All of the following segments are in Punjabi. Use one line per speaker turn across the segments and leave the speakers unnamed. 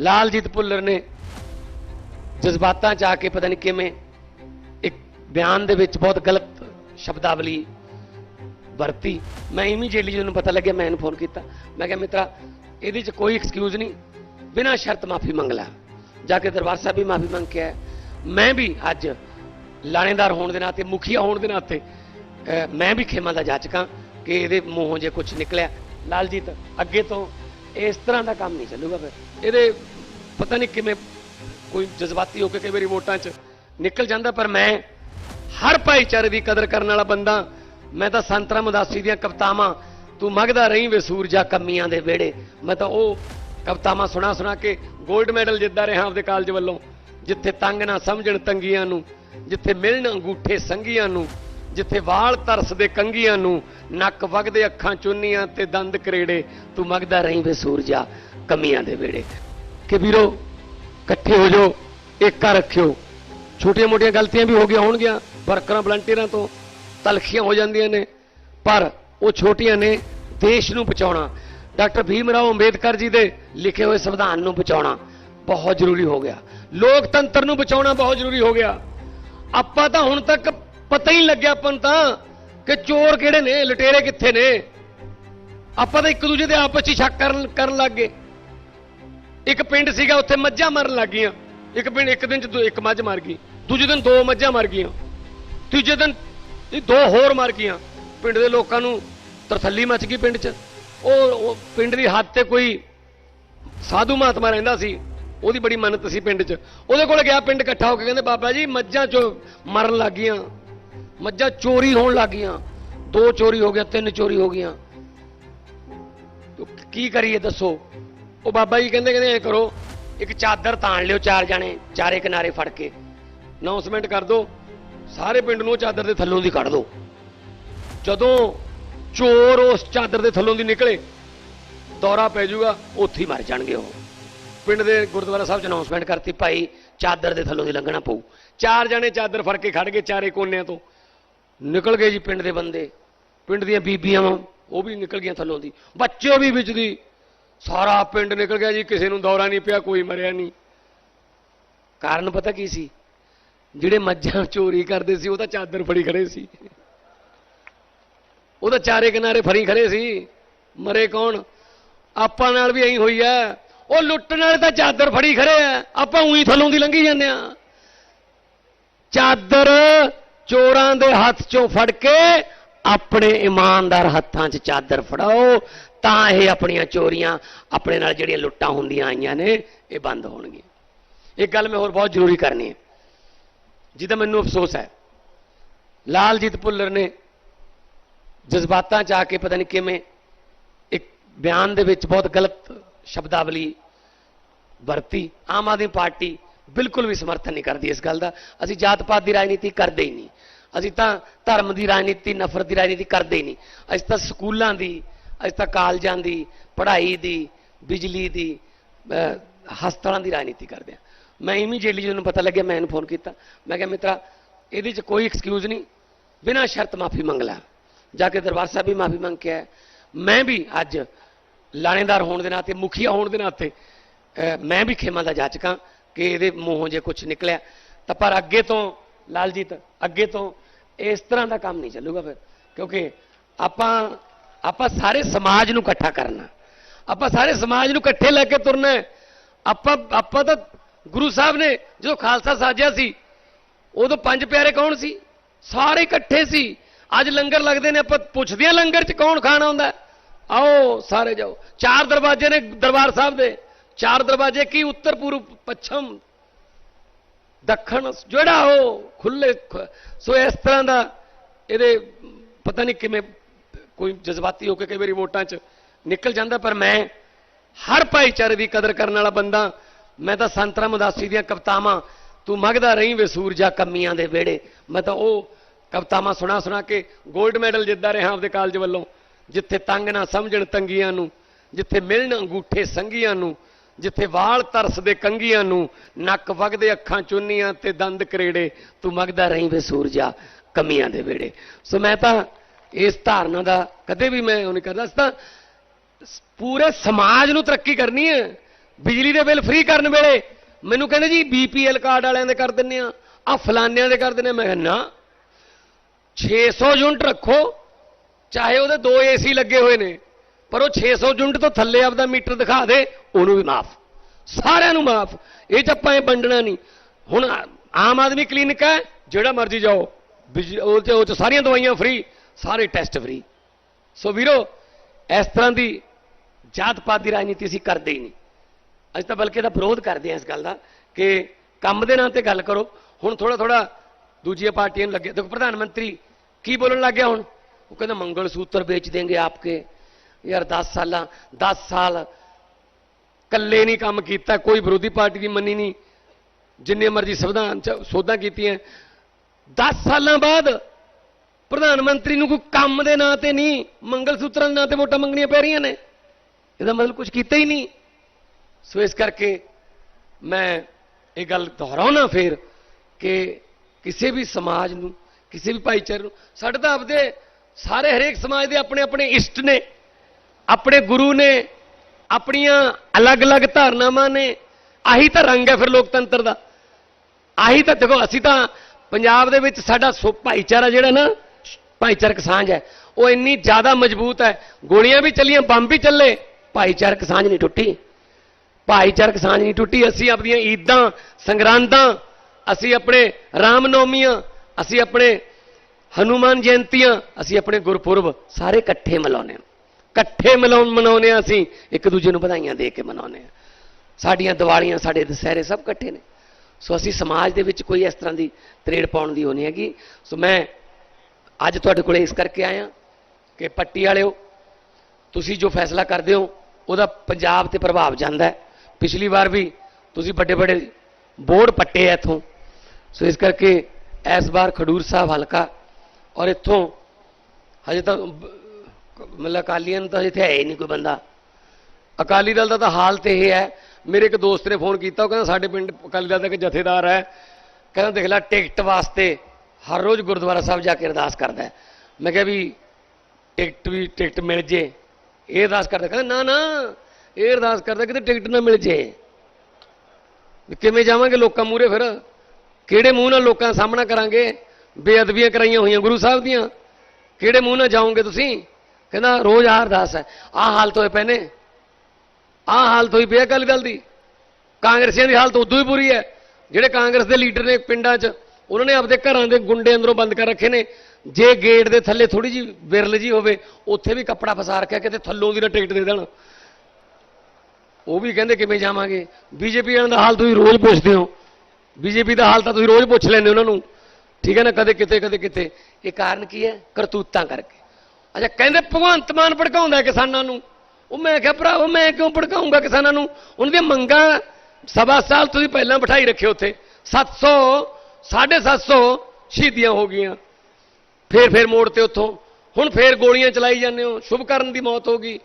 ਲਾਲਜੀਤ ਭੁੱਲਰ ਨੇ ਜਜ਼ਬਾਤਾਂ ਚ ਆ ਕੇ ਪਤਾ ਨਹੀਂ ਕਿਵੇਂ ਇੱਕ ਬਿਆਨ ਦੇ ਵਿੱਚ ਬਹੁਤ ਗਲਤ ਸ਼ਬਦਾਵਲੀ ਵਰਤੀ। ਮੈਂ ਇਮੀਡੀਏਟਲੀ ਜਦੋਂ ਪਤਾ ਲੱਗਿਆ, ਮੈਂ ਇਹਨੂੰ ਫੋਨ ਕੀਤਾ। ਮੈਂ ਕਿਹਾ, ਮਿੱਤਰਾ, ਇਹਦੇ ਚ ਕੋਈ ਐਕਸਕਿਊਜ਼ ਨਹੀਂ ਬਿਨਾਂ ਸ਼ਰਤ ਮਾਫੀ ਮੰਗ ਲੈ। ਜਾ ਕੇ ਦਰਬਾਰ ਸਾਹਿਬ ਵੀ ਮਾਫੀ ਮੰਗ ਕੇ ਆਇਆ। ਮੈਂ ਵੀ ਅੱਜ ਲਾਣੇਦਾਰ ਹੋਣ ਦੇ ਨਾਤੇ, ਮੁਖੀਆ ਹੋਣ ਦੇ ਨਾਤੇ ਮੈਂ ਵੀ ਖੇਮਾ ਦਾ ਜਾਚਕਾਂ ਕਿ ਇਹਦੇ ਮੂੰਹੋਂ ਜੇ ਕੁਝ ਨਿਕਲਿਆ। ਲਾਲਜੀਤ, ਅੱਗੇ ਤੋਂ ਇਸ ਤਰ੍ਹਾਂ ਦਾ ਕੰਮ ਨਹੀਂ ਚੱਲੂਗਾ ਫਿਰ। ਇਹਦੇ ਪਤਾ ਨਹੀਂ ਕਿਵੇਂ ਕੋਈ ਜਜ਼ਬਾਤੀ ਹੋ ਕੇ ਕਈ ਵਾਰੀ ਵੋਟਾਂ 'ਚ ਨਿਕਲ ਜਾਂਦਾ, ਪਰ ਮੈਂ ਹਰ ਭਾਈਚਾਰੇ ਦੀ ਕਦਰ ਕਰਨ ਵਾਲਾ ਬੰਦਾ, ਮੈਂ ਤਾਂ ਸੰਤਰਾ ਮੁਦਾਸੀ ਦੀਆਂ ਕਵਤਾਵਾਂ, ਤੂੰ ਮੰਗਦਾ ਰਹੀ ਵੇ ਸੂਰਜਾ ਕੰਮੀਆਂ ਦੇ ਵਿਹੜੇ। ਮੈਂ ਤਾਂ ਉਹ ਕਵਤਾਵਾਂ ਸੁਣਾ ਸੁਣਾ ਕੇ 골ਡ ਮੈਡਲ ਜਿੱਤਦਾ ਰਿਹਾ ਆਪਦੇ ਕਾਲਜ ਵੱਲੋਂ, ਜਿੱਥੇ ਤੰਗ ਨਾ ਸਮਝਣ ਤੰਗੀਆਂ ਨੂੰ, ਜਿੱਥੇ ਮਿਲਣ ਅੰਗੂਠੇ ਸੰਗੀਆਂ ਨੂੰ। ਜਿੱਥੇ ਵਾਲ ਤਰਸਦੇ ਕੰਗੀਆਂ ਨੂੰ ਨੱਕ ਵਗਦੇ ਅੱਖਾਂ ਚੁੰਨੀਆਂ ਤੇ ਦੰਦ ਕਰੇੜੇ, ਤੂੰ ਮਗਦਾ ਰਹੀ ਵੇ ਸੂਰਜਾ ਕਮੀਆਂ ਦੇ ਵੇੜੇ ਕਿ ਵੀਰੋ, ਇਕੱਠੇ ਹੋ ਜਾਓ ਏਕਾ ਰੱਖਿਓ। ਛੋਟੀਆਂ ਮੋਟੀਆਂ ਗਲਤੀਆਂ ਵੀ ਹੋ ਗਈਆਂ ਹੋਣਗੀਆਂ, ਵਰਕਰਾਂ, ਵਲੰਟੀਅਰਾਂ ਤੋਂ ਤਲਖੀਆਂ ਹੋ ਜਾਂਦੀਆਂ ਨੇ। ਪਰ ਉਹ ਛੋਟੀਆਂ ਨੇ, ਦੇਸ਼ ਨੂੰ ਬਚਾਉਣਾ। ਡਾਕਟਰ ਭੀਮ ਰਾਓ ਅੰਬੇਦਕਰ ਜੀ ਦੇ ਲਿਖੇ ਹੋਏ ਸੰਵਿਧਾਨ ਨੂੰ ਬਚਾਉਣਾ ਬਹੁਤ ਜ਼ਰੂਰੀ ਹੋ ਗਿਆ। ਲੋਕਤੰਤਰ ਨੂੰ ਬਚਾਉਣਾ ਬਹੁਤ ਜ਼ਰੂਰੀ ਹੋ ਗਿਆ। ਆਪਾਂ ਤਾਂ ਹੁਣ ਤੱਕ ਪਤਾ ਹੀ ਨਹੀਂ ਲੱਗਿਆ ਆਪਾਂ ਨੂੰ ਤਾਂ ਕਿ ਚੋਰ ਕਿਹੜੇ ਨੇ, ਲਟੇਰੇ ਕਿੱਥੇ ਨੇ। ਆਪਾਂ ਤਾਂ ਇੱਕ ਦੂਜੇ ਦੇ ਆਪਸ 'ਚ ਹੀ ਸ਼ੱਕ ਕਰਨ ਕਰਨ ਲੱਗ ਗਏ। ਇੱਕ ਪਿੰਡ ਸੀਗਾ, ਉੱਥੇ ਮੱਝਾਂ ਮਰਨ ਲੱਗ ਗਈਆਂ। ਇੱਕ ਪਿੰਡ, ਇੱਕ ਦਿਨ ਚ ਇੱਕ ਮੱਝ ਮਰ ਗਈ। ਦੂਜੇ ਦਿਨ ਦੋ ਮੱਝਾਂ ਮਰ ਗਈਆਂ। ਤੀਜੇ ਦਿਨ ਦੋ ਹੋਰ ਮਰ ਗਈਆਂ। ਪਿੰਡ ਦੇ ਲੋਕਾਂ ਨੂੰ ਤਰਥੱਲੀ ਮੱਚ ਗਈ ਪਿੰਡ 'ਚ। ਉਹ ਉਹ ਪਿੰਡ ਦੀ ਹੱਦ ਤੇ ਕੋਈ ਸਾਧੂ ਮਹਾਤਮਾ ਰਹਿੰਦਾ ਸੀ, ਉਹਦੀ ਬੜੀ ਮੰਨਤ ਸੀ ਪਿੰਡ 'ਚ। ਉਹਦੇ ਕੋਲ ਗਿਆ, ਪਿੰਡ ਇਕੱਠਾ ਹੋ ਕੇ ਕਹਿੰਦੇ, ਬਾਬਾ ਜੀ, ਮੱਝਾਂ 'ਚੋਂ ਮਰਨ ਲੱਗ ਗਈਆਂ। ਮੱਝਾਂ ਚੋਰੀ ਹੋਣ ਲੱਗ ਗਈਆਂ। ਦੋ ਚੋਰੀ ਹੋ ਗਿਆ ਤਿੰਨ ਚੋਰੀ ਹੋ ਗਈਆਂ। ਕੀ ਕਰੀਏ ਦੱਸੋ? ਉਹ ਬਾਬਾ ਜੀ ਕਹਿੰਦੇ ਕਹਿੰਦੇ ਐ ਕਰੋ, ਇੱਕ ਚਾਦਰ ਤਾਣ ਲਿਓ ਚਾਰ ਜਾਣੇ, ਚਾਰੇ ਕਿਨਾਰੇ ਫੜ ਕੇ। ਅਨਾਉਂਸਮੈਂਟ ਕਰ ਦਿਓ ਸਾਰੇ ਪਿੰਡ ਨੂੰ ਉਹ ਚਾਦਰ ਦੇ ਥੱਲੋਂ ਦੀ ਕੱਢ ਦਿਓ ਜਦੋਂ ਚੋਰ ਉਸ ਚਾਦਰ ਦੇ ਥੱਲੋਂ ਦੀ ਨਿਕਲੇ, ਦੌਰਾ ਪੈ ਜਾਊਗਾ, ਉੱਥੇ ਹੀ ਮਰ ਜਾਣਗੇ ਉਹ। ਪਿੰਡ ਦੇ ਗੁਰਦੁਆਰਾ ਸਾਹਿਬ ਚ ਅਨਾਉਂਸਮੈਂਟ ਕਰਤੀ, ਭਾਈ, ਚਾਦਰ ਦੇ ਥੱਲੋਂ ਦੀ ਲੰਘਣਾ ਪਊ। ਚਾਰ ਜਣੇ ਚਾਦਰ ਫੜ ਕੇ ਖੜ ਗਏ ਚਾਰੇ ਕੋਨਿਆਂ ਤੋਂ। ਨਿਕਲ ਗਏ ਜੀ ਪਿੰਡ ਦੇ ਬੰਦੇ। ਪਿੰਡ ਦੀਆਂ ਬੀਬੀਆਂ ਉਹ ਵੀ ਨਿਕਲ ਗਈਆਂ ਥੱਲੋਂ ਦੀ। ਬੱਚੇ ਵੀ ਵਿੱਚ ਦੀ ਸਾਰਾ ਪਿੰਡ ਨਿਕਲ ਗਿਆ ਜੀ, ਕਿਸੇ ਨੂੰ ਦੌਰਾ ਨਹੀਂ ਪਿਆ, ਕੋਈ ਮਰਿਆ ਨਹੀਂ। ਕਾਰਨ ਪਤਾ ਕੀ ਸੀ? ਜਿਹੜੇ ਮੱਝਾਂ ਚੋਰੀ ਕਰਦੇ ਸੀ, ਉਹ ਤਾਂ ਚਾਦਰ ਫੜੀ ਖੜੇ ਸੀ। ਉਹ ਤਾਂ ਚਾਰੇ ਕਿਨਾਰੇ ਫਰੀ ਖੜੇ ਸੀ। ਮਰੇ ਕੌਣ? ਆਪਾਂ ਨਾਲ ਵੀ ਐਂ ਹੋਈ ਐ ਉਹ ਲੁੱਟਣ ਵਾਲੇ ਤਾਂ ਚਾਦਰ ਫੜੀ ਖੜੇ ਆ। ਆਪਾਂ ਉਹੀ ਥੱਲੋਂ ਦੀ ਲੰਘੀ ਜਾਂਦੇ ਆ। ਚਾਦਰ ਚੋਰਾਂ ਦੇ ਹੱਥ ਚੋਂ ਫੜ ਕੇ ਆਪਣੇ ਇਮਾਨਦਾਰ ਹੱਥਾਂ 'ਚ ਚਾਦਰ ਫੜਾਓ, ਤਾਂ ਇਹ ਆਪਣੀਆਂ ਚੋਰੀਆਂ ਆਪਣੇ ਨਾਲ ਜਿਹੜੀਆਂ ਲੁੱਟਾਂ ਹੁੰਦੀਆਂ ਆਈਆਂ ਨੇ, ਇਹ ਬੰਦ ਹੋਣਗੀਆਂ। ਇੱਕ ਗੱਲ ਮੈਂ ਹੋਰ ਬਹੁਤ ਜ਼ਰੂਰੀ ਕਰਨੀ ਹੈ। ਜਿਹਦਾ ਮੈਨੂੰ ਅਫਸੋਸ ਹੈ। ਲਾਲਜੀਤ ਭੁੱਲਰ ਨੇ ਜਜ਼ਬਾਤਾਂ 'ਚ ਆ ਕੇ ਪਤਾ ਨਹੀਂ ਕਿਵੇਂ ਇੱਕ ਬਿਆਨ ਦੇ ਵਿੱਚ ਬਹੁਤ ਗਲਤ ਸ਼ਬਦਾਵਲੀ ਵਰਤੀ। ਆਮ ਆਦਮੀ ਪਾਰਟੀ ਬਿਲਕੁਲ ਵੀ ਸਮਰਥਨ ਨਹੀਂ ਕਰਦੀ ਇਸ ਗੱਲ ਦਾ। ਅਸੀਂ ਜਾਤ ਪਾਤ ਦੀ ਰਾਜਨੀਤੀ ਕਰਦੇ ਹੀ ਨਹੀਂ। ਅਸੀਂ ਤਾਂ ਧਰਮ ਦੀ ਰਾਜਨੀਤੀ, ਨਫ਼ਰਤ ਦੀ ਰਾਜਨੀਤੀ ਕਰਦੇ ਹੀ ਨਹੀਂ। ਅਸੀਂ ਤਾਂ ਸਕੂਲਾਂ ਦੀ, ਅਸੀਂ ਤਾਂ ਕਾਲਜਾਂ ਦੀ, ਪੜ੍ਹਾਈ ਦੀ, ਬਿਜਲੀ ਦੀ ਹਸਪਤਾਲਾਂ ਦੀ ਰਾਜਨੀਤੀ ਕਰਦੇ ਹਾਂ। ਮੈਂ ਇਮੀਡੀਏਟਲੀ ਜਦੋਂ ਪਤਾ ਲੱਗਿਆ, ਮੈਂ ਇਹਨੂੰ ਫੋਨ ਕੀਤਾ। ਮੈਂ ਕਿਹਾ, ਮਿੱਤਰਾ, ਇਹਦੇ 'ਚ ਕੋਈ ਐਕਸਕਿਊਜ਼ ਨਹੀਂ। ਬਿਨਾਂ ਸ਼ਰਤ ਮਾਫੀ ਮੰਗ ਲੈ। ਜਾ ਕੇ ਦਰਬਾਰ ਸਾਹਿਬ ਵੀ ਮਾਫੀ ਮੰਗ ਕੇ ਆਇਆ। ਮੈਂ ਵੀ ਅੱਜ ਲਾਣੇਦਾਰ ਹੋਣ ਦੇ ਨਾਤੇ, ਮੁਖੀਆ ਹੋਣ ਦੇ ਨਾਤੇ ਮੈਂ ਵੀ ਖੇਮਾ ਦਾ ਜਾਚਕਾਂ ਕਿ ਇਹਦੇ ਮੂੰਹੋਂ ਜੇ ਕੁਝ ਨਿਕਲਿਆ, ਤਾਂ ਪਰ ਅੱਗੇ ਤੋਂ, ਲਾਲਜੀਤ, ਅੱਗੇ ਤੋਂ ਇਸ ਤਰ੍ਹਾਂ ਦਾ ਕੰਮ ਨਹੀਂ ਚੱਲੂਗਾ ਫਿਰ। ਕਿਉਂਕਿ ਆਪਾਂ ਆਪਾਂ ਸਾਰੇ ਸਮਾਜ ਨੂੰ ਇਕੱਠਾ ਕਰਨਾ। ਆਪਾਂ ਸਾਰੇ ਸਮਾਜ ਨੂੰ ਇਕੱਠੇ ਲੈ ਕੇ ਤੁਰਨਾ ਆਪਾਂ ਆਪਾਂ ਤਾਂ ਗੁਰੂ ਸਾਹਿਬ ਨੇ ਜਦੋਂ ਖਾਲਸਾ ਸਾਜਿਆ ਸੀ, ਉਦੋਂ ਪੰਜ ਪਿਆਰੇ ਕੌਣ ਸੀ? ਸਾਰੇ ਇਕੱਠੇ ਸੀ। ਅੱਜ ਲੰਗਰ ਲੱਗਦੇ ਨੇ, ਆਪਾਂ ਪੁੱਛਦੇ ਹਾਂ ਲੰਗਰ 'ਚ ਕੌਣ ਖਾਣਾ ਹੁੰਦਾ ਆਓ ਸਾਰੇ ਜਾਓ। ਚਾਰ ਦਰਵਾਜ਼ੇ ਨੇ ਦਰਬਾਰ ਸਾਹਿਬ ਦੇ। ਚਾਰ ਦਰਵਾਜ਼ੇ, ਕੀ ਉੱਤਰ ਪੂਰਬ, ਪੱਛਮ, ਦੱਖਣ, ਜਿਹੜਾ ਉਹ ਖੁੱਲੇ ਸੋ ਇਸ ਤਰ੍ਹਾਂ ਦਾ ਇਹਦੇ, ਪਤਾ ਨਹੀਂ ਕਿਵੇਂ ਕੋਈ ਜਜ਼ਬਾਤੀ ਹੋ ਕੇ ਕਈ ਵਾਰੀ ਵੋਟਾਂ 'ਚ ਨਿਕਲ ਜਾਂਦਾ, ਪਰ ਮੈਂ ਹਰ ਭਾਈਚਾਰੇ ਦੀ ਕਦਰ ਕਰਨ ਵਾਲਾ ਬੰਦਾ, ਮੈਂ ਤਾਂ ਸੰਤਰਾ ਮੁਦਾਸੀ ਦੀਆਂ ਕਵਤਾਵਾਂ, ਤੂੰ ਮੰਗਦਾ ਰਹੀ ਵੇ ਸੂਰਜਾ ਕਮੀਆਂ ਦੇ ਵਿਹੜੇ। ਮੈਂ ਤਾਂ ਉਹ ਕਵਤਾਵਾਂ ਸੁਣਾ ਸੁਣਾ ਕੇ 골ਡ ਮੈਡਲ ਜਿੱਤਦਾ ਰਿਹਾ ਆਪਦੇ ਕਾਲਜ ਵੱਲੋਂ, ਜਿੱਥੇ ਤੰਗ ਨਾ ਸਮਝਣ ਤੰਗੀਆਂ ਨੂੰ, ਜਿੱਥੇ ਮਿਲਣ ਅੰਗੂਠੇ ਸੰਗੀਆਂ ਨੂੰ ਜਿੱਥੇ ਵਾਲ ਤਰਸਦੇ ਕੰਗੀਆਂ ਨੂੰ ਨੱਕ ਵਗਦੇ ਅੱਖਾਂ ਚੁੰਨੀਆਂ ਤੇ ਦੰਦ ਕਰੇੜੇ, ਤੂੰ ਮਗਦਾ ਰਹੀ ਵੇ ਸੂਰਜਾ ਕਮੀਆਂ ਦੇ ਵੇੜੇ ਸੋ ਮੈਂ ਤਾਂ ਇਸ ਧਾਰਨਾ ਦਾ ਕਦੇ ਵੀ ਮੈਂ ਉਹ ਨਹੀਂ ਕਰਦਾ। ਤਾਂ ਪੂਰੇ ਸਮਾਜ ਨੂੰ ਤਰੱਕੀ ਕਰਨੀ ਹੈ। ਬਿਜਲੀ ਦੇ ਬਿੱਲ ਫ੍ਰੀ ਕਰਨ ਵੇਲੇ ਮੈਨੂੰ ਕਹਿੰਦੇ ਜੀ ਬੀਪੀਐਲ ਕਾਰਡ ਵਾਲਿਆਂ ਦੇ ਕਰ ਦਿੰਨੇ ਆ ਆ ਫਲਾਨਿਆਂ ਦੇ ਕਰ ਦਿੰਨੇ ਆ। ਮੈਂ ਕਿਹਾ, ਨਾ 600 ਯੂਨਿਟ ਰੱਖੋ, ਚਾਹੇ ਉਹਦੇ ਦੋ ਏਸੀ ਲੱਗੇ ਹੋਏ ਨੇ। ਪਰ ਉਹ 600 ਯੂਨਿਟ ਤੋਂ ਥੱਲੇ ਆਪਦਾ ਮੀਟਰ ਦਿਖਾ ਦੇ, ਉਹਨੂੰ ਵੀ ਮਾਫ। ਸਾਰਿਆਂ ਨੂੰ ਮਾਫ। ਇਹ ਚ ਆਪਾਂ ਇਹ ਵੰਡਣਾ ਨਹੀਂ। ਹੁਣ ਆਮ ਆਦਮੀ ਕਲੀਨਿਕ ਹੈ, ਜਿਹੜਾ ਮਰਜ਼ੀ ਜਾਓ। ਬਿਜ- ਉਹ ਚ ਉਹ ਚ ਸਾਰੀਆਂ ਦਵਾਈਆਂ ਫ੍ਰੀ ਸਾਰੇ ਟੈਸਟ ਫ੍ਰੀ ਸੋ ਵੀਰੋ, ਇਸ ਤਰ੍ਹਾਂ ਦੀ ਜਾਤ ਪਾਤ ਦੀ ਰਾਜਨੀਤੀ ਅਸੀਂ ਕਰਦੇ ਹੀ ਨਹੀਂ। ਅੱਜ ਤਾਂ ਬਲਕਿ ਇਹਦਾ ਵਿਰੋਧ ਕਰਦੇ ਹਾਂ ਇਸ ਗੱਲ ਦਾ ਕਿ ਕੰਮ ਦੇ ਨਾਂ ਤੇ ਗੱਲ ਕਰੋ। ਹੁਣ ਥੋੜਾ ਥੋੜਾ ਦੂਜੀਆਂ ਪਾਰਟੀਆਂ ਨੂੰ ਲੱਗੇ। ਦੇਖੋ, ਪ੍ਰਧਾਨ ਮੰਤਰੀ ਕੀ ਬੋਲਣ ਲੱਗ ਗਿਆ ਹੁਣ? ਉਹ ਕਹਿੰਦਾ ਮੰਗਲ ਸੂਤਰ ਵੇਚ ਦੇਂਗੇ ਆਪਕੇ। ਯਾਰ 10 ਸਾਲਾਂ 10 ਸਾਲ ਕੱਲੇ ਨਹੀਂ ਕੰਮ ਕੀਤਾ, ਕੋਈ ਵਿਰੋਧੀ ਪਾਰਟੀ ਦੀ ਮੰਨੀ ਨਹੀਂ। ਜਿੰਨੇ ਮਰਜ਼ੀ ਸੰਵਿਧਾਨ ਚ ਸੋਧਾਂ ਕੀਤੀਆਂ। 10 ਸਾਲਾਂ ਬਾਅਦ ਪ੍ਰਧਾਨ ਮੰਤਰੀ ਨੂੰ ਕੋਈ ਕੰਮ ਦੇ ਨਾਂ ਤੇ ਨਹੀਂ ਮੰਗਲ ਸੂਤਰਾਂ ਦੇ ਨਾਂ ਤੇ ਵੋਟਾਂ ਮੰਗਣੀਆਂ ਪੈ ਰਹੀਆਂ ਨੇ। ਇਹਦਾ ਮਤਲਬ ਕੁਝ ਕੀਤਾ ਹੀ ਨਹੀਂ। ਸੋ ਇਸ ਕਰਕੇ ਮੈਂ ਇਹ ਗੱਲ ਦੁਹਰਾਉਣਾ ਫੇਰ ਕਿ ਕਿਸੇ ਵੀ ਸਮਾਜ ਨੂੰ, ਕਿਸੇ ਵੀ ਭਾਈਚਾਰੇ ਨੂੰ, ਸਾਡੇ ਤਾਂ ਆਪਦੇ ਸਾਰੇ ਹਰੇਕ ਸਮਾਜ ਦੇ ਆਪਣੇ ਆਪਣੇ ਇਸ਼ਟ ਨੇ। ਆਪਣੇ ਗੁਰੂ ਨੇ, ਆਪਣੀਆਂ ਅਲੱਗ-ਅਲੱਗ ਧਾਰਨਾਵਾਂ ਨੇ, ਆਹੀ ਤਾਂ ਰੰਗ ਹੈ ਫਿਰ ਲੋਕਤੰਤਰ ਦਾ। ਆਹੀ ਤਾਂ ਦੇਖੋ, ਅਸੀਂ ਤਾਂ ਪੰਜਾਬ ਦੇ ਵਿੱਚ ਸਾਡਾ ਸੋ ਭਾਈਚਾਰਾ ਜਿਹੜਾ ਨਾ, ਭਾਈਚਾਰਕ ਸਾਂਝ ਹੈ। ਉਹ ਇੰਨੀ ਜ਼ਿਆਦਾ ਮਜ਼ਬੂਤ ਹੈ। ਗੋਲੀਆਂ ਵੀ ਚੱਲੀਆਂ, ਬੰਬ ਵੀ ਚੱਲੇ, ਭਾਈਚਾਰਕ ਸਾਂਝ ਨਹੀਂ ਟੁੱਟੀ। ਭਾਈਚਾਰਕ ਸਾਂਝ ਨਹੀਂ ਟੁੱਟੀ। ਅਸੀਂ ਆਪਣੀਆਂ ਈਦਾਂ, ਸੰਗਰਾਂਦਾਂ, ਅਸੀਂ ਆਪਣੇ ਰਾਮਨੌਮੀਆਂ, ਅਸੀਂ ਆਪਣੇ ਹਨੂਮਾਨ ਜਯੰਤੀਆਂ, ਅਸੀਂ ਆਪਣੇ ਗੁਰਪੁਰਬ ਸਾਰੇ ਇਕੱਠੇ ਮਨਾਉਂਦੇ ਹਾਂ। ਇਕੱਠੇ ਮਨਾਉਣ ਮਨਾਉਂਦੇ ਹਾਂ ਅਸੀਂ, ਇੱਕ ਦੂਜੇ ਨੂੰ ਵਧਾਈਆਂ ਦੇ ਕੇ ਮਨਾਉਂਦੇ ਹਾਂ। ਸਾਡੀਆਂ ਦੀਵਾਲੀਆਂ, ਸਾਡੇ ਦੁਸਹਿਰੇ ਸਭ ਇਕੱਠੇ ਨੇ। ਸੋ ਅਸੀਂ ਸਮਾਜ ਦੇ ਵਿੱਚ ਕੋਈ ਇਸ ਤਰ੍ਹਾਂ ਦੀ ਤਰੇੜ ਪਾਉਣ ਦੀ ਉਹ ਨਹੀਂ ਹੈਗੀ। ਸੋ ਮੈਂ ਅੱਜ ਤੁਹਾਡੇ ਕੋਲੇ ਇਸ ਕਰਕੇ ਆਇਆ ਕਿ ਪੱਟੀ ਵਾਲਿਓ, ਤੁਸੀਂ ਜੋ ਫੈਸਲਾ ਕਰਦੇ ਹੋ, ਉਹਦਾ ਪੰਜਾਬ ਤੇ ਪ੍ਰਭਾਵ ਜਾਂਦਾ ਪਿਛਲੀ ਵਾਰ ਵੀ ਤੁਸੀਂ ਵੱਡੇ ਵੱਡੇ ਬੋਰਡ ਪੱਟੇ ਐ ਇਥੋਂ। ਸੋ ਇਸ ਕਰਕੇ ਇਸ ਵਾਰ ਖਡੂਰ ਸਾਹਿਬ ਹਲਕਾ ਔਰ ਇੱਥੋਂ ਹਜੇ ਤਾਂ ਮਤਲਬ ਅਕਾਲੀਆਂ ਨੂੰ ਤਾਂ ਇੱਥੇ ਹੈ ਹੀ ਨਹੀਂ ਕੋਈ ਬੰਦਾ। ਅਕਾਲੀ ਦਲ ਦਾ ਤਾਂ ਹਾਲ ਤੇ ਇਹ ਹੈ। ਮੇਰੇ ਇੱਕ ਦੋਸਤ ਨੇ ਫੋਨ ਕੀਤਾ, ਉਹ ਕਹਿੰਦਾ ਸਾਡੇ ਪਿੰਡ ਅਕਾਲੀ ਦਲ ਦਾ ਇੱਕ ਜਥੇਦਾਰ ਹੈ। ਕਹਿੰਦਾ ਦੇਖ ਲੈ, ਟਿਕਟ ਵਾਸਤੇ ਹਰ ਰੋਜ਼ ਗੁਰਦੁਆਰਾ ਸਾਹਿਬ ਜਾ ਕੇ ਅਰਦਾਸ ਕਰਦਾ ਮੈਂ ਕਿਹਾ ਵੀ ਟਿਕਟ ਵੀ ਟਿਕਟ ਮਿਲ ਜੇ। ਇਹ ਅਰਦਾਸ ਕਰਦਾ। ਕਹਿੰਦਾ ਨਾ ਨਾ, ਇਹ ਅਰਦਾਸ ਕਰਦਾ ਕਿਤੇ ਟਿਕਟ ਨਾ ਮਿਲ ਜੇ। ਕਿਵੇਂ ਜਾਵਾਂਗੇ ਲੋਕਾਂ ਮੂਰੇ ਫਿਰ? ਕਿਹੜੇ ਮੂੰਹ ਨਾਲ ਲੋਕਾਂ ਸਾਹਮਣਾ ਕਰਾਂਗੇ? ਬੇਅਦਬੀਆਂ ਕਰਾਈਆਂ ਹੋਈਆਂ ਗੁਰੂ ਸਾਹਿਬ ਦੀਆਂ। ਕਿਹੜੇ ਮੂੰਹ ਨਾਲ ਜਾਓਗੇ ਤੁਸੀਂ? ਕਹਿੰਦਾ, ਰੋਜ਼ ਆਹ ਅਰਦਾਸ ਹੈ। ਆਹ ਹਾਲਤ ਹੋਏ ਪਏ ਨੇ ਆਹ ਹਾਲਤ ਹੋਈ ਪਈ ਹੈ ਅਕਾਲੀ ਦਲ ਦੀ। ਕਾਂਗਰਸੀਆਂ ਦੀ ਹਾਲਤ ਉਦੋਂ ਹੀ ਬੁਰੀ ਹੈ, ਜਿਹੜੇ ਕਾਂਗਰਸ ਦੇ ਲੀਡਰ ਨੇ ਪਿੰਡਾਂ 'ਚ, ਉਹਨਾਂ ਨੇ ਆਪਦੇ ਘਰਾਂ ਦੇ ਗੁੰਡੇ ਅੰਦਰੋਂ ਬੰਦ ਕਰ ਰੱਖੇ ਨੇ। ਜੇ ਗੇਟ ਦੇ ਥੱਲੇ ਥੋੜੀ ਜੀ ਵਿਰਲ ਜੀ ਹੋਵੇ, ਉੱਥੇ ਵੀ ਕੱਪੜਾ ਫਸਾ ਰੱਖਿਆ, ਕਿਤੇ ਥੱਲੋਂ ਦੀ ਨਾ ਟਿਕਟ ਦੇ ਦੇਣ। ਉਹ ਵੀ ਕਹਿੰਦੇ, ਕਿਵੇਂ ਜਾਵਾਂਗੇ? ਬੀਜੇਪੀ ਵਾਲਿਆਂ ਦਾ ਹਾਲ ਤੁਸੀਂ ਰੋਜ਼ ਪੁੱਛਦੇ ਹੋ। ਬੀਜੇਪੀ ਦਾ ਹਾਲ ਤਾਂ ਤੁਸੀਂ ਰੋਜ਼ ਪੁੱਛ ਲੈਂਦੇ ਉਹਨਾਂ ਨੂੰ। ਠੀਕ ਹੈ ਨਾ, ਕਦੇ ਕਿਤੇ ਕਦੇ ਕਿਤੇ। ਇਹ ਕਾਰਨ ਕੀ ਹੈ? ਕਰਤੂਤਾਂ ਕਰਕੇ। ਅੱਛਾ, ਕਹਿੰਦੇ ਭਗਵੰਤ ਮਾਨ ਭੜਕਾਉਂਦਾ ਕਿਸਾਨਾਂ ਨੂੰ। ਉਹ ਮੈਂ ਕਿਹਾ ਭਰਾਵੋ ਮੈਂ ਕਿਉਂ ਭੜਕਾਉਂਗਾ ਕਿਸਾਨਾਂ ਨੂੰ? ਉਹਨਾਂ ਦੀਆਂ ਮੰਗਾਂ ਸਵਾ ਸਾਲ ਤੁਸੀਂ ਪਹਿਲਾਂ ਬਿਠਾਈ ਰੱਖੇ ਉੱਥੇ। 700 750 ਸ਼ਹੀਦੀਆਂ ਹੋ ਗਈਆਂ। ਫੇਰ ਫੇਰ ਮੋੜ ਤੇ ਉੱਥੋਂ। ਹੁਣ ਫੇਰ ਗੋਲੀਆਂ ਚਲਾਈ ਜਾਂਦੇ ਹੋ। ਸ਼ੁਭਕਰਨ ਦੀ ਮੌਤ ਹੋ ਗਈ।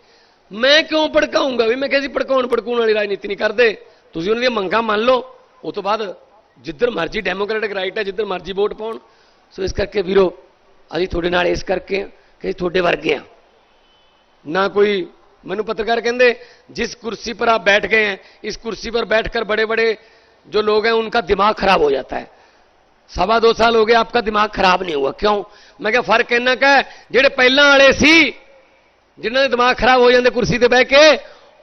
ਮੈਂ ਕਿਉਂ ਭੜਕਾਉਂਗਾ? ਵੀ ਮੈਂ ਕਿਹਾ ਸੀ ਭੜਕਾਉਣ ਭੜਕਾਉਣ ਵਾਲੀ ਰਾਜਨੀਤੀ ਨਹੀਂ ਕਰਦੇ। ਤੁਸੀਂ ਉਹਨਾਂ ਦੀਆਂ ਮੰਗਾਂ ਮੰਨ ਲਓ। ਉਸ ਤੋਂ ਬਾਅਦ ਜਿੱਧਰ ਮਰਜ਼ੀ ਡੈਮੋਕ੍ਰੈਟਿਕ ਰਾਈਟ ਹੈ, ਜਿੱਧਰ ਮਰਜ਼ੀ ਵੋਟ ਪਾਉਣ। ਸੋ ਇਸ ਕਰਕੇ ਵੀਰੋ, ਅਸੀਂ ਤੁਹਾਡੇ ਨਾਲ ਇਸ ਕਰਕੇ ਕਿ ਅਸੀਂ ਤੁਹਾਡੇ ਵਰਗੇ ਹਾਂ ना कोई मैंने पत्रकार कहते जिस कुर्सी पर आप बैठ गए हैं इस कुर्सी पर बैठकर बड़े बड़े जो लोग हैं उनका दिमाग खराब हो जाता है सवा दो साल हो गए आपका दिमाग खराब नहीं हुआ क्यों मैं क्या फर्क इन्ना का है ਜਿਹੜੇ ਪਹਿਲਾਂ ਵਾਲੇ ਸੀ ਜਿਨ੍ਹਾਂ ਦੇ ਦਿਮਾਗ ਖਰਾਬ ਹੋ ਜਾਂਦੇ ਕੁਰਸੀ ਤੇ ਬਹਿ ਕੇ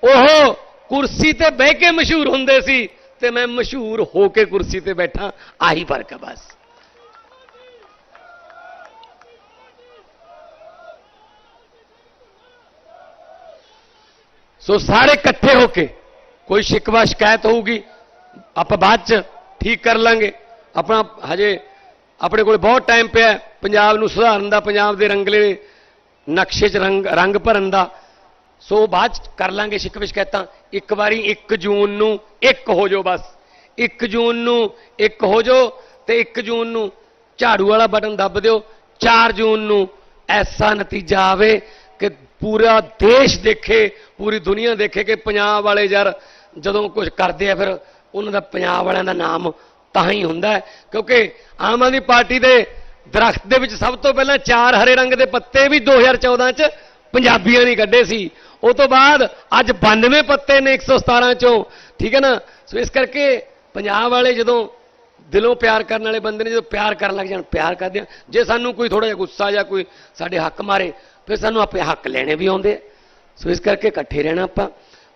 ਉਹ ਕੁਰਸੀ ਤੇ ਬਹਿ ਕੇ ਮਸ਼ਹੂਰ ਹੁੰਦੇ ਸੀ ਤੇ ਮੈਂ ਮਸ਼ਹੂਰ ਹੋ ਕੇ ਕੁਰਸੀ ਤੇ ਬੈਠਾ ਆਹੀ ਫਰਕ ਹੈ ਬਸ ਸੋ ਸਾਰੇ ਇਕੱਠੇ ਹੋ ਕੇ ਕੋਈ ਸ਼ਿਕਵਾ ਸ਼ਿਕਾਇਤ ਹੋਊਗੀ, ਆਪਾਂ ਬਾਅਦ ਚ ਠੀਕ ਕਰ ਲਾਂਗੇ। ਆਪਣਾ ਹਜੇ ਆਪਣੇ ਕੋਲ ਬਹੁਤ ਟਾਈਮ ਪਿਆ ਪੰਜਾਬ ਨੂੰ ਸੁਧਾਰਨ ਦਾ, ਪੰਜਾਬ ਦੇ ਰੰਗਲੇ ਨਕਸ਼ੇ 'ਚ ਰੰਗ ਰੰਗ ਭਰਨ ਦਾ। ਸੋ ਬਾਅਦ ਚ ਕਰ ਲਾਂਗੇ ਸ਼ਿਕਵੇ ਸ਼ਿਕਾਇਤਾਂ। ਇੱਕ ਵਾਰੀ 1 ਜੂਨ ਨੂੰ ਇੱਕ ਹੋ ਜਾਓ ਬਸ। 1 ਜੂਨ ਨੂੰ ਇੱਕ ਹੋ ਜਾਓ ਤੇ 1 ਜੂਨ ਨੂੰ ਝਾੜੂ ਵਾਲਾ ਬਟਨ ਦੱਬ ਦਿਓ। 4 ਜੂਨ ਨੂੰ ਐਸਾ ਨਤੀਜਾ ਆਵੇ ਪੂਰਾ ਦੇਸ਼ ਦੇਖੇ, ਪੂਰੀ ਦੁਨੀਆ ਦੇਖੇ ਕਿ ਪੰਜਾਬ ਵਾਲੇ ਯਾਰ ਜਦੋਂ ਕੁਝ ਕਰਦੇ ਆ ਫਿਰ ਉਹਨਾਂ ਦਾ ਪੰਜਾਬ ਵਾਲਿਆਂ ਦਾ ਨਾਮ ਤਾਂ ਹੀ ਹੁੰਦਾ ਕਿਉਂਕਿ ਆਮ ਆਦਮੀ ਪਾਰਟੀ ਦੇ ਦਰਖਤ ਦੇ ਵਿੱਚ ਸਭ ਤੋਂ ਪਹਿਲਾਂ ਚਾਰ ਹਰੇ ਰੰਗ ਦੇ ਪੱਤੇ ਵੀ 2014 ਚ ਪੰਜਾਬੀਆਂ ਨੇ ਕੱਢੇ ਸੀ। ਉਹ ਤੋਂ ਬਾਅਦ ਅੱਜ 92 ਪੱਤੇ ਨੇ 117 ਚੋਂ। ਠੀਕ ਹੈ ਨਾ? ਸੋ ਇਸ ਕਰਕੇ ਪੰਜਾਬ ਵਾਲੇ ਜਦੋਂ ਦਿਲੋਂ ਪਿਆਰ ਕਰਨ ਵਾਲੇ ਬੰਦੇ ਨੇ, ਜਦੋਂ ਪਿਆਰ ਕਰਨ ਲੱਗ ਜਾਣ, ਪਿਆਰ ਕਰਦੇ ਆ। ਜੇ ਸਾਨੂੰ ਕੋਈ ਥੋੜਾ ਜਿਹਾ ਗੁੱਸਾ ਜਾਂ ਕੋਈ ਸਾਡੇ ਹੱਕ ਮਾਰੇ ਫਿਰ ਸਾਨੂੰ ਆਪਣੇ ਹੱਕ ਲੈਣੇ ਵੀ ਆਉਂਦੇ ਆ। ਸੋ ਇਸ ਕਰਕੇ ਇਕੱਠੇ ਰਹਿਣਾ ਆਪਾਂ।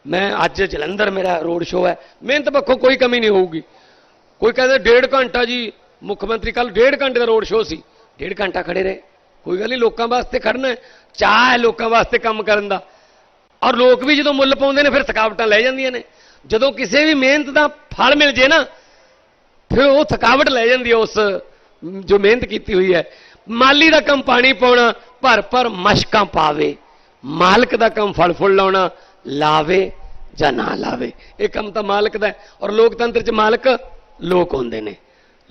ਮੈਂ ਅੱਜ ਜਲੰਧਰ ਮੇਰਾ ਰੋਡ ਸ਼ੋਅ ਹੈ। ਮਿਹਨਤ ਪੱਖੋਂ ਕੋਈ ਕਮੀ ਨਹੀਂ ਹੋਊਗੀ। ਕੋਈ ਕਹਿੰਦਾ ਡੇਢ ਘੰਟਾ ਜੀ, ਮੁੱਖ ਮੰਤਰੀ ਕੱਲ ਡੇਢ ਘੰਟੇ ਦਾ ਰੋਡ ਸ਼ੋਅ ਸੀ। ਡੇਢ ਘੰਟਾ ਖੜੇ ਰਹੇ। ਕੋਈ ਗੱਲ ਨਹੀਂ, ਲੋਕਾਂ ਵਾਸਤੇ ਖੜਨਾ ਹੈ। ਚਾਹ ਹੈ ਲੋਕਾਂ ਵਾਸਤੇ ਕੰਮ ਕਰਨ ਦਾ। ਔਰ ਲੋਕ ਵੀ ਜਦੋਂ ਮੁੱਲ ਪਾਉਂਦੇ ਨੇ, ਫਿਰ ਥਕਾਵਟਾਂ ਲੈ ਜਾਂਦੀਆਂ ਨੇ। ਜਦੋਂ ਕਿਸੇ ਵੀ ਮਿਹਨਤ ਦਾ ਫਲ ਮਿਲ ਜੇ ਨਾ, ਫਿਰ ਉਹ ਥਕਾਵਟ ਲੈ ਜਾਂਦੀ ਹੈ ਉਸ, ਜੋ ਮਿਹਨਤ ਕੀਤੀ ਹੋਈ ਹੈ। ਮਾਲੀ ਦਾ ਕੰਮ ਪਾਣੀ ਪਾਉਣਾ ਭਰ ਭਰ ਮਸ਼ਕਾਂ ਪਾਵੇ, ਮਾਲਕ ਦਾ ਕੰਮ ਫਲ ਫੁੱਲ ਲਾਉਣਾ, ਲਾਵੇ ਜਾਂ ਨਾ ਲਾਵੇ। ਇਹ ਕੰਮ ਤਾਂ ਮਾਲਕ ਦਾ ਔਰ ਲੋਕਤੰਤਰ 'ਚ ਮਾਲਕ ਲੋਕ ਹੁੰਦੇ ਨੇ।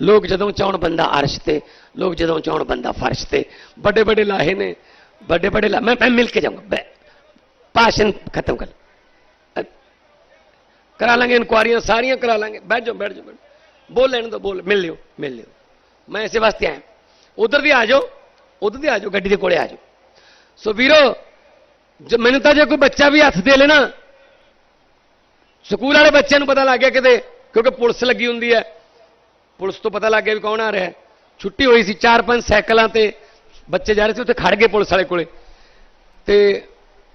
ਲੋਕ ਜਦੋਂ ਚਾਹਣ ਬੰਦਾ ਅਰਸ਼ ਤੇ, ਲੋਕ ਜਦੋਂ ਚਾਹਣ ਬੰਦਾ ਫਰਸ਼ ਤੇ, ਵੱਡੇ ਵੱਡੇ ਲਾਹੇ ਨੇ, ਵੱਡੇ ਵੱਡੇ ਲਾ ਮੈਂ ਮਿਲ ਕੇ ਜਾਊਂਗਾ ਭਾਸ਼ਣ ਖਤਮ ਕਰ। ਅ- ਕਰਾ ਲਾਂਗੇ ਇਨਕੁਆਰੀਆਂ, ਸਾਰੀਆਂ ਕਰਾ ਲਾਂਗੇ। ਬੈਠ ਜਾਓ ਬੈਠ ਜਾਓ, ਬੈਠ ਬੋਲ ਲੈਣ ਦੋ, ਬੋਲ, ਮਿਲ ਲਿਓ ਮਿਲ ਲਿਓ। ਮੈਂ ਇਸੇ ਵਾਸਤੇ ਆਇਆ। ਉਧਰ ਵੀ ਆ ਜਾਓ। ਉਧਰ ਦੀ ਆ ਗੱਡੀ ਦੇ ਕੋਲੇ ਆ ਜਾਓ। ਸੋ ਵੀਰੋ, ਜੇ ਮੈਨੂੰ ਤਾਂ ਜੇ ਕੋਈ ਬੱਚਾ ਵੀ ਹੱਥ ਦੇ ਲੈਣਾ ਸਕੂਲ ਵਾਲੇ ਬੱਚਿਆਂ ਨੂੰ ਪਤਾ ਲੱਗ ਗਿਆ ਕਿਤੇ, ਕਿਉਂਕਿ ਪੁਲਿਸ ਲੱਗੀ ਹੁੰਦੀ ਹੈ। ਪੁਲਿਸ ਤੋਂ ਪਤਾ ਲੱਗ ਗਿਆ ਵੀ ਕੌਣ ਆ ਰਿਹਾ ਛੁੱਟੀ ਹੋਈ ਸੀ ਚਾਰ ਪੰਜ ਸਾਈਕਲਾਂ ਤੇ, ਬੱਚੇ ਜਾ ਰਹੇ ਸੀ, ਉੱਥੇ ਖੜ ਗਏ ਪੁਲਿਸ ਵਾਲੇ ਕੋਲੇ। ਤੇ